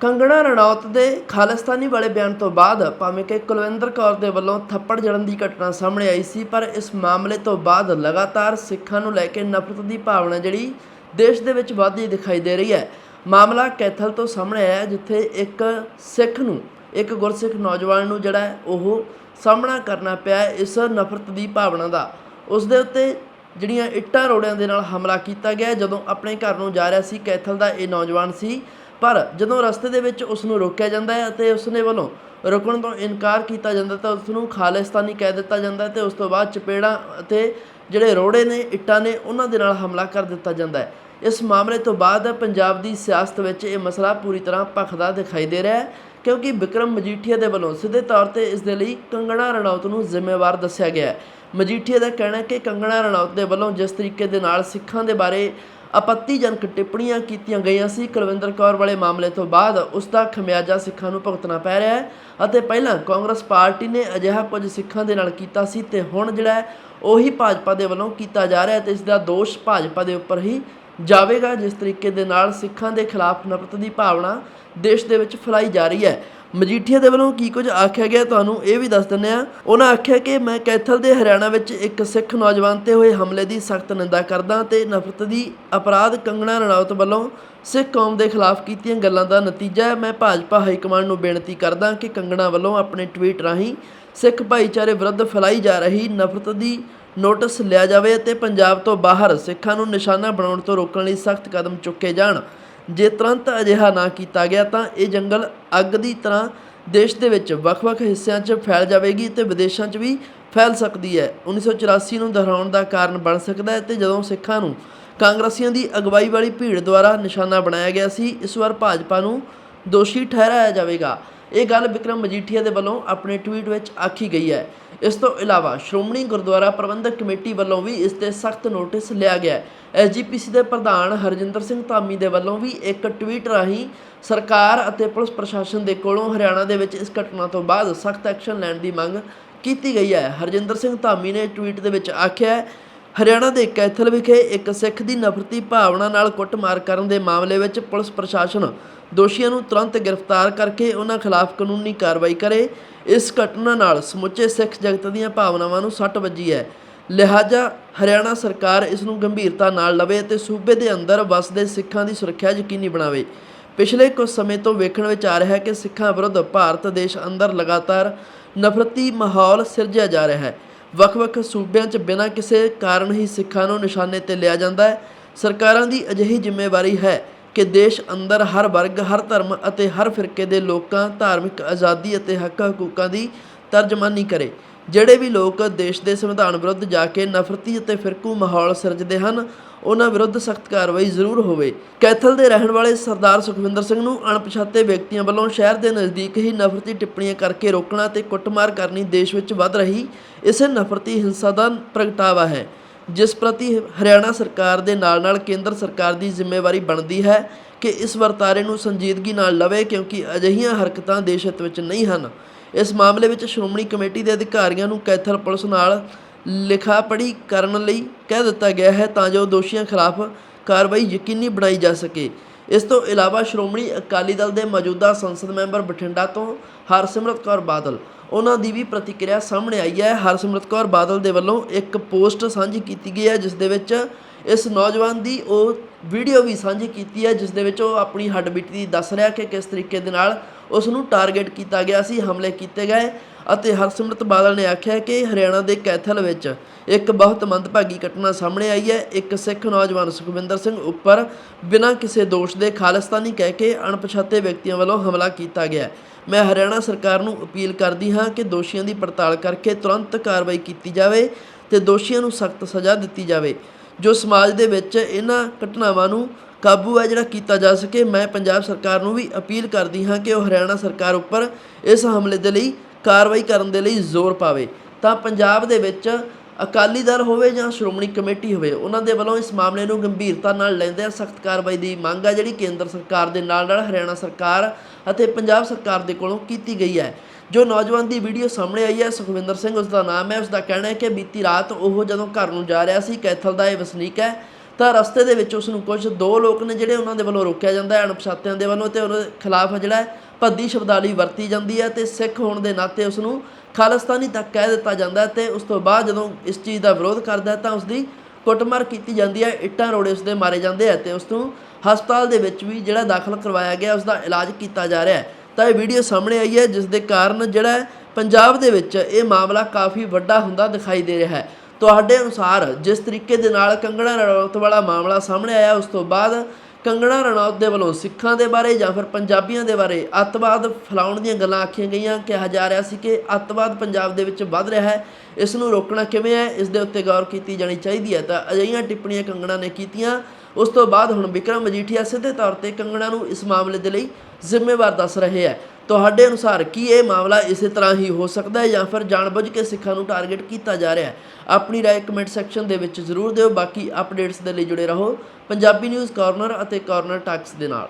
ਕੰਗਣਾ ਰਣੌਤ ਦੇ ਖਾਲਿਸਤਾਨੀ ਵਾਲੇ ਬਿਆਨ ਤੋਂ ਬਾਅਦ ਭਾਵੇਂ ਕਿ ਕੁਲਵਿੰਦਰ ਕੌਰ ਦੇ ਵੱਲੋਂ ਥੱਪੜ ਜੜਨ ਦੀ ਘਟਨਾ ਸਾਹਮਣੇ ਆਈ ਸੀ, ਪਰ ਇਸ ਮਾਮਲੇ ਤੋਂ ਬਾਅਦ ਲਗਾਤਾਰ ਸਿੱਖਾਂ ਨੂੰ ਲੈ ਕੇ ਨਫ਼ਰਤ ਦੀ ਭਾਵਨਾ ਜਿਹੜੀ ਦੇਸ਼ ਦੇ ਵਿੱਚ ਵੱਧਦੀ ਦਿਖਾਈ ਦੇ ਰਹੀ ਹੈ। ਮਾਮਲਾ ਕੈਥਲ ਤੋਂ ਸਾਹਮਣੇ ਆਇਆ, ਜਿੱਥੇ ਇੱਕ ਸਿੱਖ ਨੂੰ, ਇੱਕ ਗੁਰਸਿੱਖ ਨੌਜਵਾਨ ਨੂੰ ਜਿਹੜਾ ਉਹ ਸਾਹਮਣਾ ਕਰਨਾ ਪਿਆ ਇਸ ਨਫ਼ਰਤ ਦੀ ਭਾਵਨਾ ਦਾ। ਉਸ ਦੇ ਉੱਤੇ ਜਿਹੜੀਆਂ ਇੱਟਾਂ ਰੋੜਿਆਂ ਦੇ ਨਾਲ ਹਮਲਾ ਕੀਤਾ ਗਿਆ, ਜਦੋਂ ਆਪਣੇ ਘਰ ਨੂੰ ਜਾ ਰਿਹਾ ਸੀ, ਕੈਥਲ ਦਾ ਇਹ ਨੌਜਵਾਨ ਸੀ। ਪਰ ਜਦੋਂ ਰਸਤੇ ਦੇ ਵਿੱਚ ਉਸ ਨੂੰ ਰੋਕਿਆ ਜਾਂਦਾ ਹੈ ਅਤੇ ਉਸ ਵੱਲੋਂ ਰੁਕਣ ਤੋਂ ਇਨਕਾਰ ਕੀਤਾ ਜਾਂਦਾ ਤਾਂ ਉਸ ਨੂੰ ਖਾਲਿਸਤਾਨੀ ਕਹਿ ਦਿੱਤਾ ਜਾਂਦਾ ਹੈ ਤੇ ਉਸ ਤੋਂ ਬਾਅਦ ਚਪੇੜਾਂ ਅਤੇ ਜਿਹੜੇ ਰੋੜੇ ਨੇ, ਇੱਟਾਂ ਨੇ, ਉਹਨਾਂ ਦੇ ਨਾਲ ਹਮਲਾ ਕਰ ਦਿੱਤਾ ਜਾਂਦਾ ਹੈ। ਇਸ ਮਾਮਲੇ ਤੋਂ ਬਾਅਦ ਪੰਜਾਬ ਦੀ ਸਿਆਸਤ ਵਿੱਚ ਇਹ ਮਸਲਾ ਪੂਰੀ ਤਰ੍ਹਾਂ ਭਖਦਾ ਦਿਖਾਈ ਦੇ ਰਿਹਾ ਹੈ ਕਿਉਂਕਿ ਵਿਕਰਮ ਮਜੀਠੀਆ ਦੇ ਵੱਲੋਂ ਸਿੱਧੇ ਤੌਰ ਤੇ ਇਸ ਦੇ ਲਈ ਕੰਗਣਾ ਰਣੌਤ ਨੂੰ ਜ਼ਿੰਮੇਵਾਰ ਦੱਸਿਆ ਗਿਆ ਹੈ। ਮਜੀਠੀਆ ਦਾ ਕਹਿਣਾ ਹੈ ਕਿ ਕੰਗਣਾ ਰਣੌਤ ਦੇ ਵੱਲੋਂ ਜਿਸ ਤਰੀਕੇ ਦੇ ਨਾਲ ਸਿੱਖਾਂ ਦੇ ਬਾਰੇ ਆਪੱਤੀਜਨਕ ਟਿੱਪਣੀਆਂ ਕੀਤੀਆਂ ਗਈਆਂ ਸੀ। ਕੁਲਵਿੰਦਰ ਕੌਰ ਵਾਲੇ ਮਾਮਲੇ ਤੋਂ ਬਾਅਦ ਉਸ ਦਾ ਖਮਿਆਜਾ ਸਿੱਖਾਂ ਨੂੰ ਭੁਗਤਣਾ ਪੈ ਰਿਹਾ ਹੈ ਅਤੇ ਪਹਿਲਾਂ ਕਾਂਗਰਸ ਪਾਰਟੀ ਨੇ ਅਜਿਹਾ ਕੁਝ ਸਿੱਖਾਂ ਦੇ ਨਾਲ ਕੀਤਾ ਸੀ ਤੇ ਹੁਣ ਜਿਹੜਾ ਉਹੀ ਭਾਜਪਾ ਦੇ ਵੱਲੋਂ ਕੀਤਾ ਜਾ ਰਿਹਾ ਹੈ ਤੇ ਇਸ ਦਾ ਦੋਸ਼ ਭਾਜਪਾ ਦੇ ਉੱਪਰ ਹੀ ਜਾਵੇਗਾ, ਜਿਸ ਤਰੀਕੇ ਦੇ ਨਾਲ ਸਿੱਖਾਂ ਦੇ ਖਿਲਾਫ ਨਫ਼ਰਤ ਦੀ ਭਾਵਨਾ ਦੇਸ਼ ਦੇ ਵਿੱਚ ਫੈਲਾਈ ਜਾ ਰਹੀ ਹੈ। ਮਜੀਠੀਆ ਦੇ ਵੱਲੋਂ ਕੀ ਕੁਝ ਆਖਿਆ ਗਿਆ ਤੁਹਾਨੂੰ ਇਹ ਵੀ ਦੱਸ ਦਿੰਦੇ ਆ ਉਹਨਾਂ ਆਖਿਆ ਕਿ ਮੈਂ ਕੈਥਲ ਦੇ ਹਰਿਆਣਾ ਵਿੱਚ ਇੱਕ ਸਿੱਖ ਨੌਜਵਾਨ ਤੇ ਹੋਏ ਹਮਲੇ ਦੀ ਸਖਤ ਨਿੰਦਾ ਕਰਦਾ ਤੇ ਨਫ਼ਰਤ ਦੀ ਅਪਰਾਧ ਕੰਗਣਾ ਰਣੌਤ ਵੱਲੋਂ ਸਿੱਖ ਕੌਮ ਦੇ ਖਿਲਾਫ ਕੀਤੀਆਂ ਗੱਲਾਂ ਦਾ ਨਤੀਜਾ ਹੈ। ਮੈਂ ਭਾਜਪਾ ਹਾਈ ਕਮਾਂਡ ਨੂੰ ਬੇਨਤੀ ਕਰਦਾ ਕਿ ਕੰਗਣਾ ਵੱਲੋਂ ਆਪਣੇ ਟਵੀਟ ਰਾਹੀਂ ਸਿੱਖ ਭਾਈਚਾਰੇ ਵਿਰੁੱਧ ਫੈਲਾਈ ਜਾ ਰਹੀ ਨਫ਼ਰਤ ਦੀ ਨੋਟਿਸ ਲਿਆ ਜਾਵੇ ਅਤੇ ਪੰਜਾਬ ਤੋਂ ਬਾਹਰ ਸਿੱਖਾਂ ਨੂੰ ਨਿਸ਼ਾਨਾ ਬਣਾਉਣ ਤੋਂ ਰੋਕਣ ਲਈ ਸਖਤ ਕਦਮ ਚੁੱਕੇ ਜਾਣ। ਜੇ ਤੁਰੰਤ ਅਜਿਹਾ ਨਾ ਕੀਤਾ ਗਿਆ ਤਾਂ ਇਹ ਜੰਗਲ ਅੱਗ ਦੀ ਤਰ੍ਹਾਂ ਦੇਸ਼ ਦੇ ਵਿੱਚ ਵੱਖ-ਵੱਖ ਹਿੱਸਿਆਂ 'ਚ ਫੈਲ ਜਾਵੇਗੀ ਤੇ ਵਿਦੇਸ਼ਾਂ 'ਚ ਵੀ ਫੈਲ ਸਕਦੀ ਹੈ। 1984 ਨੂੰ ਦੁਹਰਾਉਣ ਦਾ ਕਾਰਨ ਬਣ ਸਕਦਾ ਹੈ ਤੇ ਜਦੋਂ ਸਿੱਖਾਂ ਨੂੰ ਕਾਂਗਰਸੀਆਂ ਦੀ ਅਗਵਾਈ ਵਾਲੀ ਭੀੜ ਦੁਆਰਾ ਨਿਸ਼ਾਨਾ ਬਣਾਇਆ ਗਿਆ ਸੀ, ਇਸ ਵਾਰ ਭਾਜਪਾ ਨੂੰ ਦੋਸ਼ੀ ਠਹਿਰਾਇਆ ਜਾਵੇਗਾ। ਇਹ ਗੱਲ ਵਿਕਰਮ ਮਜੀਠੀਆ ਦੇ ਵੱਲੋਂ ਆਪਣੇ ਟਵੀਟ ਵਿੱਚ ਆਖੀ ਗਈ ਹੈ। ਇਸ ਤੋਂ ਇਲਾਵਾ ਸ਼੍ਰੋਮਣੀ ਗੁਰਦੁਆਰਾ ਪ੍ਰਬੰਧਕ ਕਮੇਟੀ ਵੱਲੋਂ ਵੀ ਇਸ ਤੇ ਸਖਤ ਨੋਟਿਸ ਲਿਆ ਗਿਆ ਹੈ। ਐਸਜੀਪੀਸੀ ਦੇ ਪ੍ਰਧਾਨ ਹਰਜਿੰਦਰ ਸਿੰਘ ਧਾਮੀ ਦੇ ਵੱਲੋਂ ਵੀ ਇੱਕ ਟਵੀਟ ਰਾਹੀਂ ਸਰਕਾਰ ਅਤੇ ਪੁਲਿਸ ਪ੍ਰਸ਼ਾਸਨ ਦੇ ਕੋਲੋਂ ਹਰਿਆਣਾ ਦੇ ਵਿੱਚ ਇਸ ਘਟਨਾ ਤੋਂ ਬਾਅਦ ਸਖਤ ਐਕਸ਼ਨ ਲੈਣ ਦੀ ਮੰਗ ਕੀਤੀ ਗਈ ਹੈ। ਹਰਜਿੰਦਰ ਸਿੰਘ ਧਾਮੀ ਨੇ ਟਵੀਟ ਦੇ ਵਿੱਚ ਆਖਿਆ ਹਰਿਆਣਾ ਦੇ ਕੈਥਲ ਵਿਖੇ ਇੱਕ ਸਿੱਖ ਦੀ ਨਫ਼ਰਤੀ ਭਾਵਨਾ ਨਾਲ ਕੁੱਟਮਾਰ ਕਰਨ ਦੇ ਮਾਮਲੇ ਵਿੱਚ ਪੁਲਿਸ ਪ੍ਰਸ਼ਾਸਨ ਦੋਸ਼ੀਆਂ ਨੂੰ ਤੁਰੰਤ ਗ੍ਰਿਫਤਾਰ ਕਰਕੇ ਉਹਨਾਂ ਖਿਲਾਫ ਕਾਨੂੰਨੀ ਕਾਰਵਾਈ ਕਰੇ। ਇਸ ਘਟਨਾ ਨਾਲ ਸਮੁੱਚੇ ਸਿੱਖ ਜਗਤ ਦੀਆਂ ਭਾਵਨਾਵਾਂ ਨੂੰ ਸੱਟ ਵੱਜੀ ਹੈ। ਲਿਹਾਜ਼ਾ ਹਰਿਆਣਾ ਸਰਕਾਰ ਇਸ ਨੂੰ ਗੰਭੀਰਤਾ ਨਾਲ ਲਵੇ ਅਤੇ ਸੂਬੇ ਦੇ ਅੰਦਰ ਵਸਦੇ ਸਿੱਖਾਂ ਦੀ ਸੁਰੱਖਿਆ ਯਕੀਨੀ ਬਣਾਵੇ। ਪਿਛਲੇ ਕੁਝ ਸਮੇਂ ਤੋਂ ਵੇਖਣ ਵਿੱਚ ਆ ਰਿਹਾ ਹੈ ਕਿ ਸਿੱਖਾਂ ਵਿਰੁੱਧ ਭਾਰਤ ਦੇਸ਼ ਅੰਦਰ ਲਗਾਤਾਰ ਨਫ਼ਰਤੀ ਮਾਹੌਲ ਸਿਰਜਿਆ ਜਾ ਰਿਹਾ ਹੈ। ਵੱਖ-ਵੱਖ ਸੂਬਿਆਂ 'ਚ ਬਿਨਾਂ ਕਿਸੇ ਕਾਰਨ ਹੀ ਸਿੱਖਾਂ ਨੂੰ ਨਿਸ਼ਾਨੇ ਤੇ ਲਿਆ ਜਾਂਦਾ ਹੈ। ਸਰਕਾਰਾਂ ਦੀ ਅਜਿਹੀ ਜ਼ਿੰਮੇਵਾਰੀ ਹੈ ਕਿ ਦੇਸ਼ ਅੰਦਰ ਹਰ ਵਰਗ, ਹਰ ਧਰਮ ਅਤੇ ਹਰ ਫਿਰਕੇ ਦੇ ਲੋਕਾਂ ਧਾਰਮਿਕ ਆਜ਼ਾਦੀ ਅਤੇ ਹੱਕ ਹਕੂਕਾਂ ਦੀ ਤਰਜਮਾਨੀ ਕਰੇ। ਜਿਹੜੇ ਵੀ ਲੋਕ ਦੇਸ਼ ਦੇ ਸੰਵਿਧਾਨ ਵਿਰੁੱਧ ਜਾ ਕੇ ਨਫ਼ਰਤੀ ਅਤੇ ਫਿਰਕੂ ਮਾਹੌਲ ਸਿਰਜਦੇ ਹਨ, ਉਹਨਾਂ ਵਿਰੁੱਧ ਸਖਤ ਕਾਰਵਾਈ ਜ਼ਰੂਰ ਹੋਵੇ। ਕੈਥਲ ਦੇ ਰਹਿਣ ਵਾਲੇ ਸਰਦਾਰ ਸੁਖਵਿੰਦਰ ਸਿੰਘ ਨੂੰ ਅਣਪਛਾਤੇ ਵਿਅਕਤੀਆਂ ਵੱਲੋਂ ਸ਼ਹਿਰ ਦੇ ਨਜ਼ਦੀਕ ਹੀ ਨਫ਼ਰਤੀ ਟਿੱਪਣੀਆਂ ਕਰਕੇ ਰੋਕਣਾ ਤੇ ਕੁੱਟਮਾਰ ਕਰਨੀ ਦੇਸ਼ ਵਿੱਚ ਵੱਧ ਰਹੀ ਇਸੇ ਨਫ਼ਰਤੀ ਹਿੰਸਾ ਦਾ ਪ੍ਰਗਟਾਵਾ ਹੈ, ਜਿਸ ਪ੍ਰਤੀ ਹਰਿਆਣਾ ਸਰਕਾਰ ਦੇ ਨਾਲ-ਨਾਲ ਕੇਂਦਰ ਸਰਕਾਰ ਦੀ ਜ਼ਿੰਮੇਵਾਰੀ ਬਣਦੀ ਹੈ ਕਿ ਇਸ ਵਰਤਾਰੇ ਨੂੰ ਸੰਜੀਦਗੀ ਨਾਲ ਲਵੇ ਕਿਉਂਕਿ ਅਜਿਹੀਆਂ ਹਰਕਤਾਂ ਦੇਸ਼ ਹਿੱਤ ਵਿੱਚ ਨਹੀਂ ਹਨ। ਇਸ ਮਾਮਲੇ ਵਿੱਚ ਸ਼੍ਰੋਮਣੀ ਕਮੇਟੀ ਦੇ ਅਧਿਕਾਰੀਆਂ ਨੂੰ ਕੈਥਲ ਪੁਲਿਸ ਨਾਲ ਲਿਖਾ ਪੜ੍ਹੀ ਕਰਨ ਲਈ ਕਹਿ ਦਿੱਤਾ ਗਿਆ ਹੈ ਤਾਂ ਜੋ ਦੋਸ਼ੀਆਂ ਖਿਲਾਫ ਕਾਰਵਾਈ ਯਕੀਨੀ ਬਣਾਈ ਜਾ ਸਕੇ। ਇਸ ਤੋਂ ਇਲਾਵਾ ਸ਼੍ਰੋਮਣੀ ਅਕਾਲੀ ਦਲ ਦੇ ਮੌਜੂਦਾ ਸੰਸਦ ਮੈਂਬਰ ਬਠਿੰਡਾ ਤੋਂ ਹਰਸਿਮਰਤ ਕੌਰ ਬਾਦਲ, ਉਹਨਾਂ ਦੀ ਵੀ ਪ੍ਰਤੀਕਿਰਿਆ ਸਾਹਮਣੇ ਆਈ ਹੈ। ਹਰਸਿਮਰਤ ਕੌਰ ਬਾਦਲ ਦੇ ਵੱਲੋਂ ਇੱਕ ਪੋਸਟ ਸਾਂਝੀ ਕੀਤੀ ਗਈ ਹੈ, ਜਿਸ ਦੇ ਵਿੱਚ ਇਸ ਨੌਜਵਾਨ ਦੀ ਉਹ ਵੀਡੀਓ ਵੀ ਸਾਂਝੀ ਕੀਤੀ ਹੈ ਜਿਸ ਦੇ ਵਿੱਚ ਉਹ ਆਪਣੀ ਹੱਡਬੀਤੀ ਦੱਸ ਰਿਹਾ ਕਿ ਕਿਸ ਤਰੀਕੇ ਦੇ ਨਾਲ ਉਸ ਨੂੰ ਟਾਰਗੇਟ ਕੀਤਾ ਗਿਆ ਸੀ, ਹਮਲੇ ਕੀਤੇ ਗਏ ਅਤੇ ਹਰਸਿਮਰਤ ਬਾਦਲ ਨੇ ਆਖਿਆ ਕਿ ਹਰਿਆਣਾ ਦੇ ਕੈਥਲ ਵਿੱਚ ਇੱਕ ਬਹੁਤ ਮੰਦਭਾਗੀ ਘਟਨਾ ਸਾਹਮਣੇ ਆਈ ਹੈ। ਇੱਕ ਸਿੱਖ ਨੌਜਵਾਨ ਸੁਖਵਿੰਦਰ ਸਿੰਘ ਉੱਪਰ ਬਿਨਾਂ ਕਿਸੇ ਦੋਸ਼ ਦੇ ਖਾਲਿਸਤਾਨੀ ਕਹਿ ਕੇ ਅਣਪਛਾਤੇ ਵਿਅਕਤੀਆਂ ਵੱਲੋਂ ਹਮਲਾ ਕੀਤਾ ਗਿਆ ਮੈਂ ਹਰਿਆਣਾ ਸਰਕਾਰ ਨੂੰ ਅਪੀਲ ਕਰਦੀ ਹਾਂ ਕਿ ਦੋਸ਼ੀਆਂ ਦੀ ਪੜਤਾਲ ਕਰਕੇ ਤੁਰੰਤ ਕਾਰਵਾਈ ਕੀਤੀ ਜਾਵੇ ਤੇ ਦੋਸ਼ੀਆਂ ਨੂੰ ਸਖਤ ਸਜ਼ਾ ਦਿੱਤੀ ਜਾਵੇ। ਜੋ ਸਮਾਜ ਦੇ ਵਿੱਚ ਇਹਨਾਂ ਘਟਨਾਵਾਂ ਨੂੰ ਕਾਬੂ ਹੈ, ਜਿਹੜਾ ਕੀਤਾ ਜਾ ਸਕੇ, ਮੈਂ ਪੰਜਾਬ ਸਰਕਾਰ ਨੂੰ ਵੀ ਅਪੀਲ ਕਰਦੀ ਹਾਂ ਕਿ ਉਹ ਹਰਿਆਣਾ ਸਰਕਾਰ ਉੱਪਰ ਇਸ ਹਮਲੇ ਦੇ ਲਈ ਕਾਰਵਾਈ ਕਰਨ ਦੇ ਲਈ ਜ਼ੋਰ ਪਾਵੇ। ਤਾਂ ਪੰਜਾਬ ਦੇ ਵਿੱਚ ਅਕਾਲੀ ਦਲ ਹੋਵੇ ਜਾਂ ਸ਼੍ਰੋਮਣੀ ਕਮੇਟੀ ਹੋਵੇ, ਉਹਨਾਂ ਦੇ ਵੱਲੋਂ ਇਸ ਮਾਮਲੇ ਨੂੰ ਗੰਭੀਰਤਾ ਨਾਲ ਲੈਂਦੇ ਸਖਤ ਕਾਰਵਾਈ ਦੀ ਮੰਗ ਹੈ, ਜਿਹੜੀ ਕੇਂਦਰ ਸਰਕਾਰ ਦੇ ਨਾਲ ਨਾਲ ਹਰਿਆਣਾ ਸਰਕਾਰ ਅਤੇ ਪੰਜਾਬ ਸਰਕਾਰ ਦੇ ਕੋਲੋਂ ਕੀਤੀ ਗਈ ਹੈ। ਜੋ ਨੌਜਵਾਨ ਦੀ ਵੀਡੀਓ ਸਾਹਮਣੇ ਆਈ ਹੈ, ਸੁਖਵਿੰਦਰ ਸਿੰਘ ਉਸ ਦਾ ਨਾਮ ਹੈ ਉਸ ਦਾ ਕਹਿਣਾ ਹੈ ਕਿ ਬੀਤੀ ਰਾਤ ਉਹ ਜਦੋਂ ਘਰ ਨੂੰ ਜਾ ਰਿਹਾ ਸੀ, ਕੈਥਲ ਦਾ ਇਹ ਵਸਨੀਕ ਹੈ, ਤਾਂ ਰਸਤੇ ਦੇ ਵਿੱਚ ਉਸ ਨੂੰ ਕੁਝ ਦੋ ਲੋਕ ਨੇ ਜਿਹੜੇ ਉਹਨਾਂ ਦੇ ਵੱਲੋਂ ਰੋਕਿਆ ਜਾਂਦਾ ਹੈ, ਅਣਪਛਾਤਿਆਂ ਦੇ ਵੱਲੋਂ ਤੇ ਉਹਨਾਂ ਦੇ ਖਿਲਾਫ ਜਿਹੜਾ ਭੱਦੀ ਸ਼ਬਦਾਵਲੀ ਵਰਤੀ ਜਾਂਦੀ ਹੈ ਤੇ ਸਿੱਖ ਹੋਣ ਦੇ ਨਾਤੇ ਉਸ ਨੂੰ ਖਾਲਿਸਤਾਨੀ ਤੱਕ ਕਹਿ ਦਿੱਤਾ ਜਾਂਦਾ ਹੈ ਤੇ ਉਸ ਤੋਂ ਬਾਅਦ ਜਦੋਂ ਇਸ ਚੀਜ਼ ਦਾ ਵਿਰੋਧ ਕਰਦਾ ਤਾਂ ਉਸ ਦੀ ਕੁੱਟਮਾਰ ਕੀਤੀ ਜਾਂਦੀ ਹੈ, ਇੱਟਾਂ ਰੋੜੇ ਉਸ ਦੇ ਮਾਰੇ ਜਾਂਦੇ ਆ ਤੇ ਉਸ ਨੂੰ ਹਸਪਤਾਲ ਦੇ ਵਿੱਚ ਵੀ ਜਿਹੜਾ ਦਾਖਲ ਕਰਵਾਇਆ ਗਿਆ ਉਸ ਦਾ ਇਲਾਜ ਕੀਤਾ ਜਾ ਰਿਹਾ ਹੈ। ਤਾਂ ਇਹ ਵੀਡੀਓ ਸਾਹਮਣੇ ਆਈ ਹੈ ਜਿਸ ਦੇ ਕਾਰਨ ਜਿਹੜਾ ਪੰਜਾਬ ਦੇ ਵਿੱਚ ਇਹ ਮਾਮਲਾ ਕਾਫੀ ਵੱਡਾ ਹੁੰਦਾ ਦਿਖਾਈ ਦੇ ਰਿਹਾ ਹੈ। ਤੁਹਾਡੇ ਅਨੁਸਾਰ ਜਿਸ ਤਰੀਕੇ ਦੇ ਨਾਲ ਕੰਗਣਾ ਰਣੌਤ ਵਾਲਾ ਮਾਮਲਾ ਸਾਹਮਣੇ ਆਇਆ, ਉਸ ਤੋਂ ਬਾਅਦ ਕੰਗਣਾ ਰਣੌਤ ਦੇ ਵੱਲੋਂ ਸਿੱਖਾਂ ਦੇ ਬਾਰੇ ਜਾਂ ਫਿਰ ਪੰਜਾਬੀਆਂ ਦੇ ਬਾਰੇ ਅੱਤਵਾਦ ਫੈਲਾਉਣ ਦੀਆਂ ਗੱਲਾਂ ਆਖੀਆਂ ਗਈਆਂ, ਕਿਹਾ ਜਾ ਰਿਹਾ ਸੀ ਕਿ ਅੱਤਵਾਦ ਪੰਜਾਬ ਦੇ ਵਿੱਚ ਵੱਧ ਰਿਹਾ ਹੈ। ਇਸ ਨੂੰ ਰੋਕਣਾ ਕਿਵੇਂ ਹੈ, ਇਸ ਦੇ ਉੱਤੇ ਗੌਰ ਕੀਤੀ ਜਾਣੀ ਚਾਹੀਦੀ ਹੈ। ਤਾਂ ਅਜਿਹੀਆਂ ਟਿੱਪਣੀਆਂ ਕੰਗਣਾ ਨੇ ਕੀਤੀਆਂ। ਉਸ ਤੋਂ ਬਾਅਦ ਹੁਣ ਵਿਕਰਮ ਮਜੀਠੀਆ ਸਿੱਧੇ ਤੌਰ ਤੇ ਕੰਗਣਾ ਨੂੰ ਇਸ ਮਾਮਲੇ ਦੇ ਲਈ ਜ਼ਿੰਮੇਵਾਰ ਦੱਸ ਰਹੇ ਹੈ। ਤੁਹਾਡੇ ਅਨੁਸਾਰ ਕੀ ਇਹ ਮਾਮਲਾ ਇਸੇ ਤਰ੍ਹਾਂ ਹੀ ਹੋ ਸਕਦਾ ਹੈ ਜਾਂ ਫਿਰ ਜਾਣਬੁੱਝ ਕੇ ਸਿੱਖਾਂ ਨੂੰ ਟਾਰਗੇਟ ਕੀਤਾ ਜਾ ਰਿਹਾ ਹੈ? ਆਪਣੀ ਰਾਏ ਕਮੈਂਟ ਸੈਕਸ਼ਨ ਦੇ ਵਿੱਚ ਜ਼ਰੂਰ ਦਿਓ। ਬਾਕੀ ਅਪਡੇਟਸ ਦੇ ਲਈ ਜੁੜੇ ਰਹੋ। ਪੰਜਾਬੀ ਨਿਊਜ਼ ਕਾਰਨਰ ਅਤੇ ਕਾਰਨਰ ਟਾਕਸ ਦੇ ਨਾਲ।